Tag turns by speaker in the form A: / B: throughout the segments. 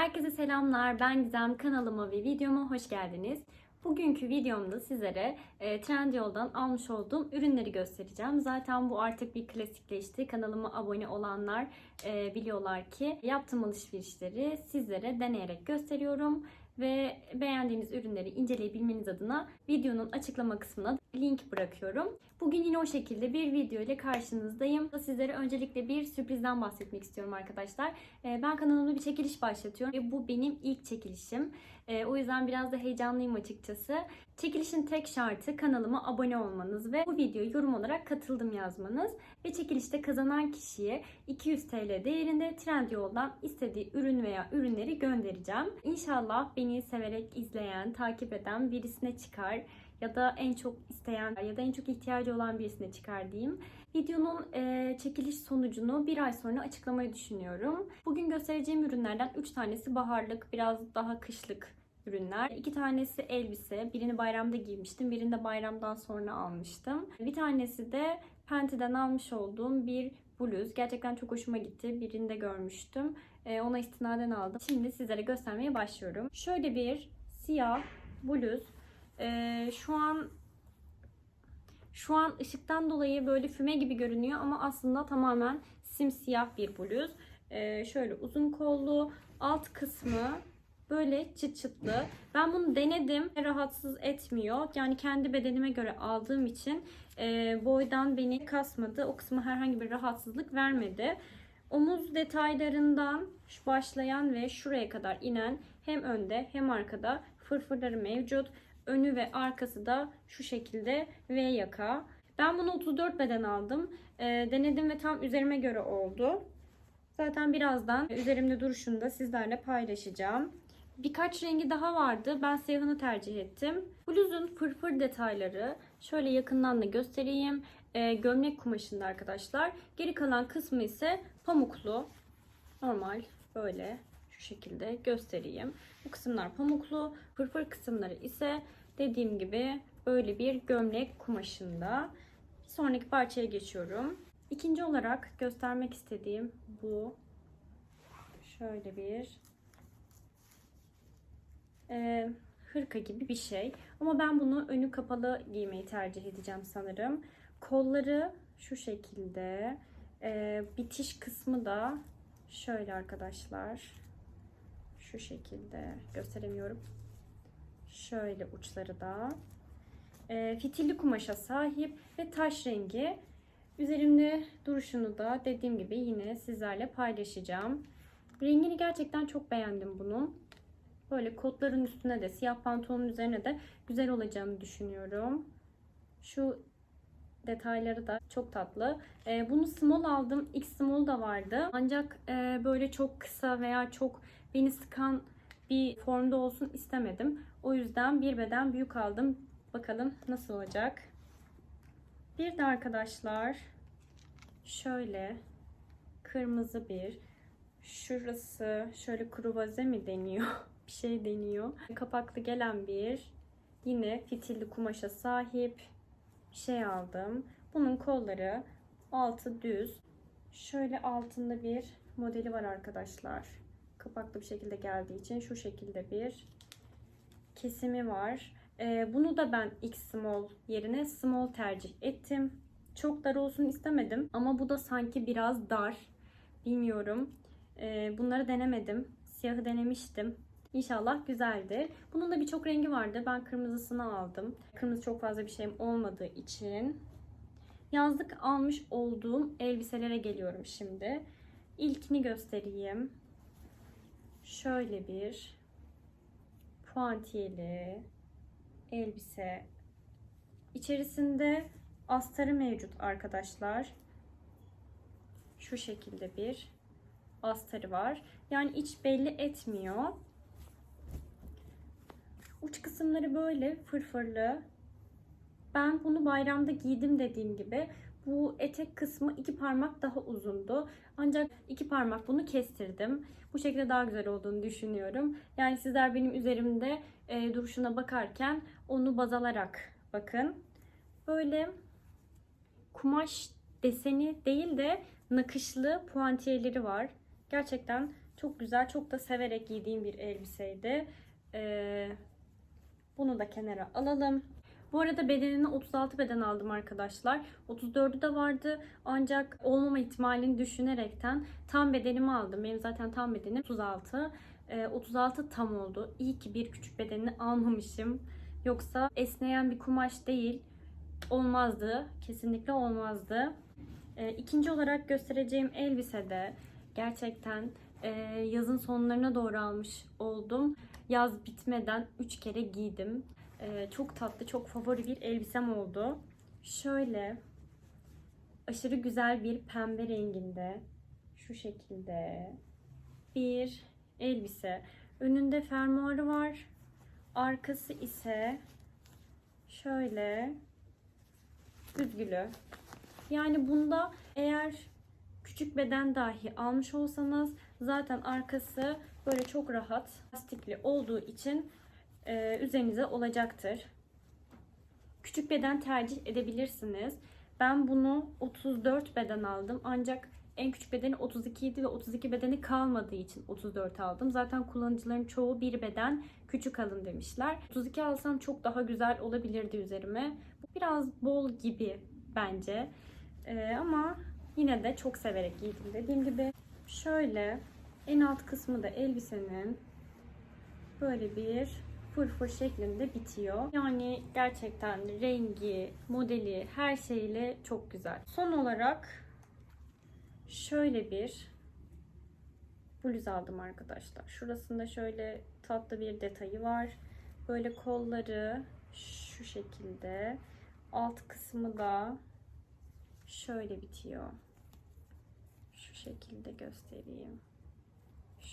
A: Herkese selamlar. Ben Gizem. Kanalıma ve videoma hoş geldiniz. Bugünkü videomda sizlere e, Trendyol'dan almış olduğum ürünleri göstereceğim. Zaten bu artık bir klasikleşti. Kanalıma abone olanlar e, biliyorlar ki yaptığım alışverişleri sizlere deneyerek gösteriyorum. Ve beğendiğiniz ürünleri inceleyebilmeniz adına videonun açıklama kısmına link bırakıyorum. Bugün yine o şekilde bir video ile karşınızdayım. Sizlere öncelikle bir sürprizden bahsetmek istiyorum arkadaşlar. Ee, Ben kanalımda bir çekiliş başlatıyorum ve bu benim ilk çekilişim. Ee, O yüzden biraz da heyecanlıyım açıkçası. Çekilişin tek şartı kanalıma abone olmanız ve bu videoyu yorum olarak katıldım yazmanız. Ve çekilişte kazanan kişiye 200 TL değerinde Trendyol'dan istediği ürün veya ürünleri göndereceğim. İnşallah beni severek izleyen, takip eden birisine çıkar ya da en çok isteyen ya da en çok ihtiyacı olan birisine çıkar diyeyim. Videonun e, çekiliş sonucunu bir ay sonra açıklamayı düşünüyorum. Bugün göstereceğim ürünlerden 3 tanesi baharlık, biraz daha kışlık ürünler. İki tanesi elbise. Birini bayramda giymiştim. Birini de bayramdan sonra almıştım. Bir tanesi de Penti'den almış olduğum bir bluz. Gerçekten çok hoşuma gitti. Birinde görmüştüm. E, ona istinaden aldım. Şimdi sizlere göstermeye başlıyorum. Şöyle bir siyah bluz. E, şu an şu an ışıktan dolayı böyle füme gibi görünüyor ama aslında tamamen simsiyah bir bluz. Ee, şöyle uzun kollu, alt kısmı böyle çıt çıtlı. Ben bunu denedim. Rahatsız etmiyor. Yani kendi bedenime göre aldığım için e, boydan beni kasmadı. O kısmı herhangi bir rahatsızlık vermedi. Omuz detaylarından başlayan ve şuraya kadar inen hem önde hem arkada fırfırları mevcut. Önü ve arkası da şu şekilde V yaka. Ben bunu 34 beden aldım. E, denedim ve tam üzerime göre oldu. Zaten birazdan üzerimde duruşunu da sizlerle paylaşacağım. Birkaç rengi daha vardı. Ben siyahını tercih ettim. Bluzun fırfır detayları şöyle yakından da göstereyim. E, gömlek kumaşında arkadaşlar. Geri kalan kısmı ise pamuklu. Normal böyle şekilde göstereyim. Bu kısımlar pamuklu. Fırfır kısımları ise dediğim gibi böyle bir gömlek kumaşında. Bir sonraki parçaya geçiyorum. İkinci olarak göstermek istediğim bu. Şöyle bir e, hırka gibi bir şey. Ama ben bunu önü kapalı giymeyi tercih edeceğim sanırım. Kolları şu şekilde. E, bitiş kısmı da şöyle arkadaşlar. Şu şekilde gösteremiyorum. Şöyle uçları da. E, fitilli kumaşa sahip ve taş rengi. Üzerimde duruşunu da dediğim gibi yine sizlerle paylaşacağım. Rengini gerçekten çok beğendim bunun. Böyle kotların üstüne de siyah pantolonun üzerine de güzel olacağını düşünüyorum. Şu detayları da çok tatlı. Ee, bunu small aldım. X small da vardı. Ancak e, böyle çok kısa veya çok beni sıkan bir formda olsun istemedim. O yüzden bir beden büyük aldım. Bakalım nasıl olacak. Bir de arkadaşlar şöyle kırmızı bir şurası şöyle kruvaze mi deniyor? bir şey deniyor. Kapaklı gelen bir yine fitilli kumaşa sahip şey aldım. Bunun kolları altı düz. Şöyle altında bir modeli var arkadaşlar. Kapaklı bir şekilde geldiği için şu şekilde bir kesimi var. Ee, bunu da ben X small yerine small tercih ettim. Çok dar olsun istemedim ama bu da sanki biraz dar. Bilmiyorum. Ee, bunları denemedim. Siyahı denemiştim. İnşallah güzeldir. Bunun da birçok rengi vardı. Ben kırmızısını aldım. Kırmızı çok fazla bir şeyim olmadığı için. Yazlık almış olduğum elbiselere geliyorum şimdi. İlkini göstereyim. Şöyle bir puantiyeli elbise. İçerisinde astarı mevcut arkadaşlar. Şu şekilde bir astarı var. Yani iç belli etmiyor. Uç kısımları böyle fırfırlı. Ben bunu bayramda giydim dediğim gibi. Bu etek kısmı iki parmak daha uzundu. Ancak iki parmak bunu kestirdim. Bu şekilde daha güzel olduğunu düşünüyorum. Yani sizler benim üzerimde e, duruşuna bakarken onu baz alarak bakın. Böyle kumaş deseni değil de nakışlı puantiyeleri var. Gerçekten Çok güzel, çok da severek giydiğim bir elbiseydi. Ee, bunu da kenara alalım. Bu arada bedenini 36 beden aldım arkadaşlar. 34'ü de vardı ancak olmama ihtimalini düşünerekten tam bedenimi aldım. Benim zaten tam bedenim 36. Ee, 36 tam oldu. İyi ki bir küçük bedenini almamışım. Yoksa esneyen bir kumaş değil. Olmazdı. Kesinlikle olmazdı. Ee, ikinci olarak göstereceğim elbise de gerçekten e, yazın sonlarına doğru almış oldum. Yaz bitmeden 3 kere giydim. Ee, çok tatlı, çok favori bir elbisem oldu. Şöyle aşırı güzel bir pembe renginde şu şekilde bir elbise. Önünde fermuarı var. Arkası ise şöyle büzgülü. Yani bunda eğer küçük beden dahi almış olsanız zaten arkası böyle çok rahat lastikli olduğu için e, üzerinize olacaktır. Küçük beden tercih edebilirsiniz. Ben bunu 34 beden aldım ancak en küçük bedeni 32 idi ve 32 bedeni kalmadığı için 34 aldım. Zaten kullanıcıların çoğu bir beden küçük alın demişler. 32 alsam çok daha güzel olabilirdi üzerime. Bu biraz bol gibi bence. Ee, ama yine de çok severek giydim dediğim gibi. Şöyle en alt kısmı da elbisenin böyle bir fırfır şeklinde bitiyor. Yani gerçekten rengi, modeli, her şeyle çok güzel. Son olarak şöyle bir bluz aldım arkadaşlar. Şurasında şöyle tatlı bir detayı var. Böyle kolları şu şekilde. Alt kısmı da şöyle bitiyor. Şu şekilde göstereyim.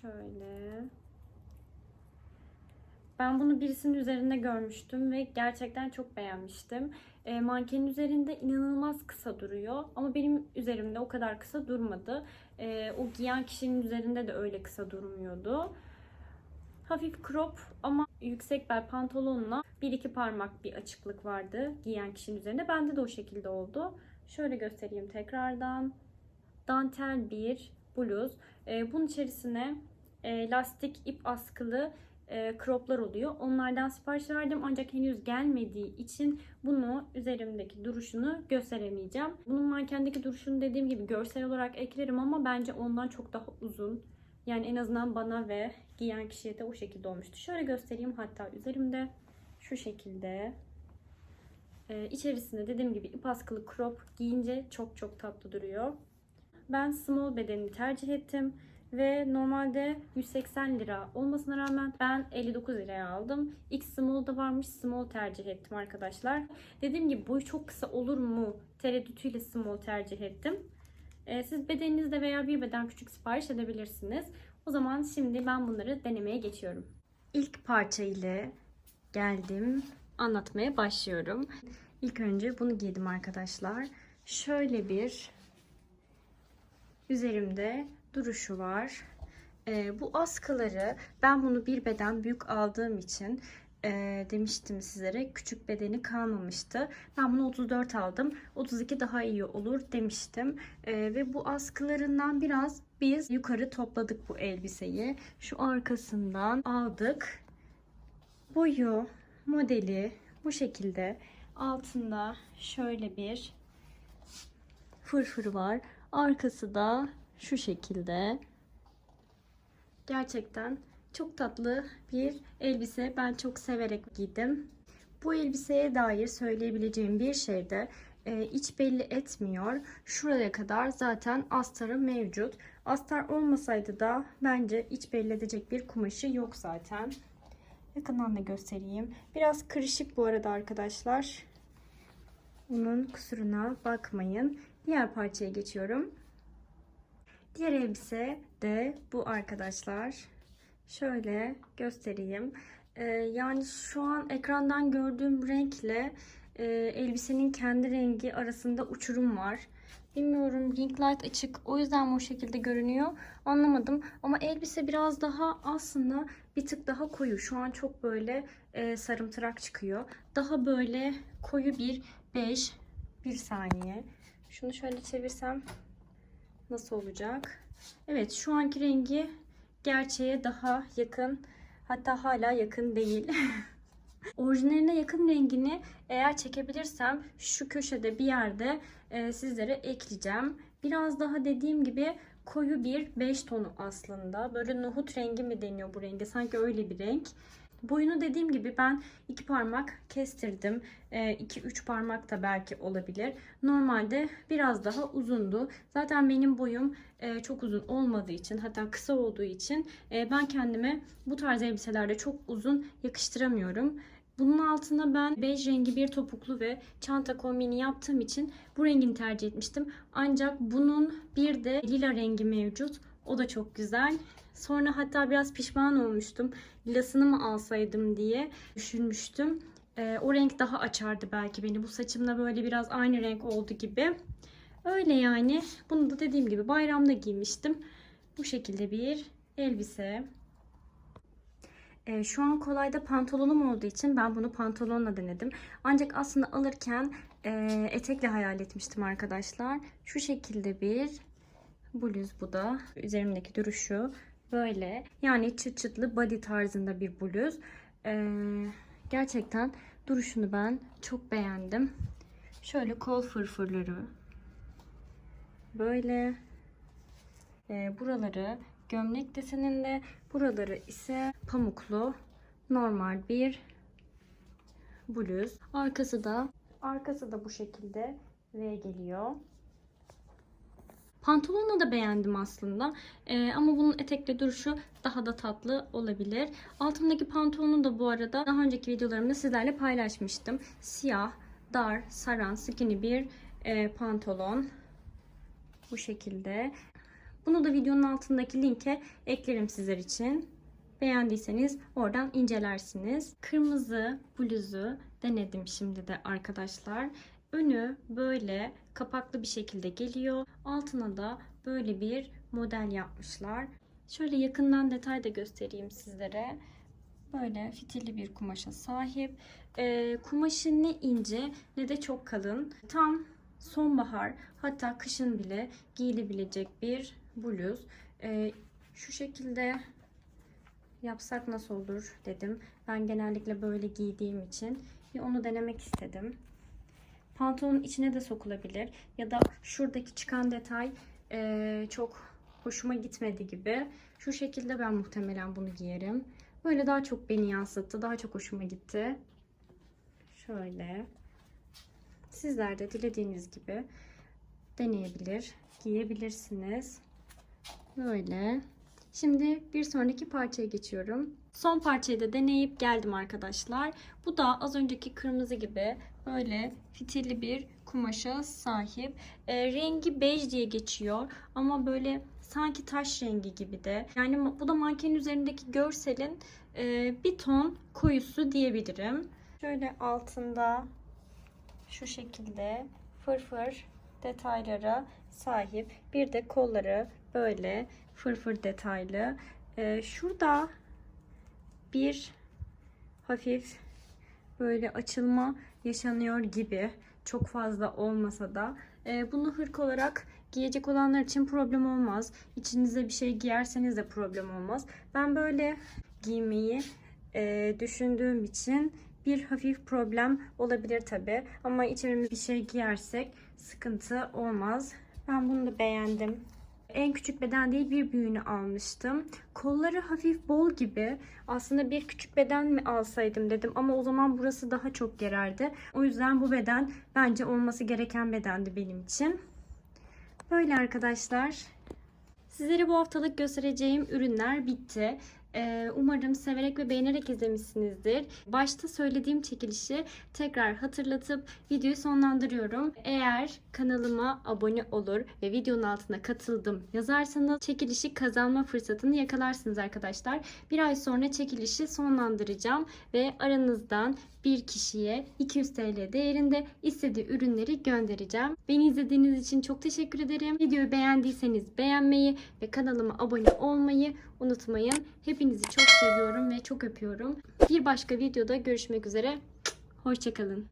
A: Şöyle. Ben bunu birisinin üzerinde görmüştüm ve gerçekten çok beğenmiştim. E, mankenin üzerinde inanılmaz kısa duruyor ama benim üzerimde o kadar kısa durmadı. E, o giyen kişinin üzerinde de öyle kısa durmuyordu. Hafif crop ama yüksek bel pantolonla bir iki parmak bir açıklık vardı giyen kişinin üzerinde. Bende de o şekilde oldu. Şöyle göstereyim tekrardan. Dantel bir bluz. E, bunun içerisine e, lastik ip askılı e, croplar oluyor. Onlardan sipariş verdim ancak henüz gelmediği için bunu üzerimdeki duruşunu gösteremeyeceğim. Bunun mankendeki duruşunu dediğim gibi görsel olarak eklerim ama bence ondan çok daha uzun. Yani en azından bana ve giyen kişiye de o şekilde olmuştu. Şöyle göstereyim hatta üzerimde şu şekilde. Ee, içerisinde dediğim gibi ip askılı crop giyince çok çok tatlı duruyor. Ben small bedenini tercih ettim ve normalde 180 lira olmasına rağmen ben 59 liraya aldım. X small da varmış small tercih ettim arkadaşlar. Dediğim gibi boyu çok kısa olur mu tereddütüyle small tercih ettim. Ee, siz bedeninizde veya bir beden küçük sipariş edebilirsiniz. O zaman şimdi ben bunları denemeye geçiyorum. İlk parça ile geldim. Anlatmaya başlıyorum. İlk önce bunu giydim arkadaşlar. Şöyle bir üzerimde duruşu var. Ee, bu askıları ben bunu bir beden büyük aldığım için e, demiştim sizlere küçük bedeni kalmamıştı. Ben bunu 34 aldım. 32 daha iyi olur demiştim. E, ve bu askılarından biraz biz yukarı topladık bu elbiseyi. Şu arkasından aldık. Boyu, modeli bu şekilde. Altında şöyle bir fırfır var. Arkası da şu şekilde. Gerçekten çok tatlı bir elbise. Ben çok severek giydim. Bu elbiseye dair söyleyebileceğim bir şey de e, iç belli etmiyor. Şuraya kadar zaten astarı mevcut. Astar olmasaydı da bence iç belli edecek bir kumaşı yok zaten. Yakından da göstereyim. Biraz kırışık bu arada arkadaşlar. Bunun kusuruna bakmayın. Diğer parçaya geçiyorum. Diğer elbise de bu arkadaşlar. Şöyle göstereyim. Ee, yani şu an ekrandan gördüğüm renkle e, elbisenin kendi rengi arasında uçurum var. Bilmiyorum ring light açık o yüzden bu şekilde görünüyor. Anlamadım ama elbise biraz daha aslında bir tık daha koyu. Şu an çok böyle e, sarımtırak çıkıyor. Daha böyle koyu bir bej. Bir saniye. Şunu şöyle çevirsem nasıl olacak? Evet şu anki rengi gerçeğe daha yakın hatta hala yakın değil. Orijinaline yakın rengini eğer çekebilirsem şu köşede bir yerde e, sizlere ekleyeceğim. Biraz daha dediğim gibi koyu bir beş tonu aslında. Böyle nohut rengi mi deniyor bu renge? Sanki öyle bir renk. Boyunu dediğim gibi ben iki parmak kestirdim. 2-3 parmak da belki olabilir. Normalde biraz daha uzundu. Zaten benim boyum e, çok uzun olmadığı için hatta kısa olduğu için e, ben kendime bu tarz elbiselerde çok uzun yakıştıramıyorum. Bunun altına ben bej rengi bir topuklu ve çanta kombini yaptığım için bu rengini tercih etmiştim. Ancak bunun bir de lila rengi mevcut. O da çok güzel. Sonra hatta biraz pişman olmuştum. Lilasını mı alsaydım diye düşünmüştüm. Ee, o renk daha açardı belki beni. Bu saçımla böyle biraz aynı renk oldu gibi. Öyle yani. Bunu da dediğim gibi bayramda giymiştim. Bu şekilde bir elbise. Ee, şu an kolayda pantolonum olduğu için ben bunu pantolonla denedim. Ancak aslında alırken e, etekle hayal etmiştim arkadaşlar. Şu şekilde bir bluz bu da. Üzerimdeki duruşu böyle. Yani çıt çıtlı body tarzında bir bluz. Ee, gerçekten duruşunu ben çok beğendim. Şöyle kol fırfırları. Böyle. Ee, buraları gömlek deseninde. Buraları ise pamuklu normal bir bluz. Arkası da arkası da bu şekilde V geliyor. Pantolonu da beğendim aslında. Ee, ama bunun etekli duruşu daha da tatlı olabilir. Altımdaki pantolonu da bu arada daha önceki videolarımda sizlerle paylaşmıştım. Siyah, dar, saran, skinny bir e, pantolon. Bu şekilde. Bunu da videonun altındaki linke eklerim sizler için. Beğendiyseniz oradan incelersiniz. Kırmızı bluzu denedim şimdi de arkadaşlar. Önü böyle kapaklı bir şekilde geliyor. Altına da böyle bir model yapmışlar. Şöyle yakından detay da göstereyim sizlere. Böyle fitilli bir kumaşa sahip. Ee, kumaşı ne ince ne de çok kalın. Tam sonbahar hatta kışın bile giyilebilecek bir bluz. Ee, şu şekilde yapsak nasıl olur dedim. Ben genellikle böyle giydiğim için onu denemek istedim. Pantolonun içine de sokulabilir. Ya da şuradaki çıkan detay eee, çok hoşuma gitmedi gibi. Şu şekilde ben muhtemelen bunu giyerim. Böyle daha çok beni yansıttı. Daha çok hoşuma gitti. Şöyle. Sizler de dilediğiniz gibi deneyebilir, giyebilirsiniz. Böyle. Şimdi bir sonraki parçaya geçiyorum. Son parçayı da deneyip geldim arkadaşlar. Bu da az önceki kırmızı gibi böyle fitilli bir kumaşa sahip. E, rengi bej diye geçiyor ama böyle sanki taş rengi gibi de. Yani bu da mankenin üzerindeki görselin e, bir ton koyusu diyebilirim. Şöyle altında şu şekilde fırfır detaylara sahip. Bir de kolları böyle fırfır detaylı. Ee, şurada bir hafif böyle açılma yaşanıyor gibi. Çok fazla olmasa da. Ee, bunu hırk olarak giyecek olanlar için problem olmaz. İçinize bir şey giyerseniz de problem olmaz. Ben böyle giymeyi e, düşündüğüm için bir hafif problem olabilir tabi. Ama içerimize bir şey giyersek sıkıntı olmaz. Ben bunu da beğendim. En küçük beden değil bir büyüğünü almıştım. Kolları hafif bol gibi. Aslında bir küçük beden mi alsaydım dedim ama o zaman burası daha çok gererdi. O yüzden bu beden bence olması gereken bedendi benim için. Böyle arkadaşlar. Sizlere bu haftalık göstereceğim ürünler bitti. Umarım severek ve beğenerek izlemişsinizdir. Başta söylediğim çekilişi tekrar hatırlatıp videoyu sonlandırıyorum. Eğer kanalıma abone olur ve videonun altına katıldım yazarsanız çekilişi kazanma fırsatını yakalarsınız arkadaşlar. Bir ay sonra çekilişi sonlandıracağım ve aranızdan bir kişiye 200 TL değerinde istediği ürünleri göndereceğim. Beni izlediğiniz için çok teşekkür ederim. Videoyu beğendiyseniz beğenmeyi ve kanalıma abone olmayı unutmayın. Hepinizi çok seviyorum ve çok öpüyorum. Bir başka videoda görüşmek üzere. Hoşçakalın.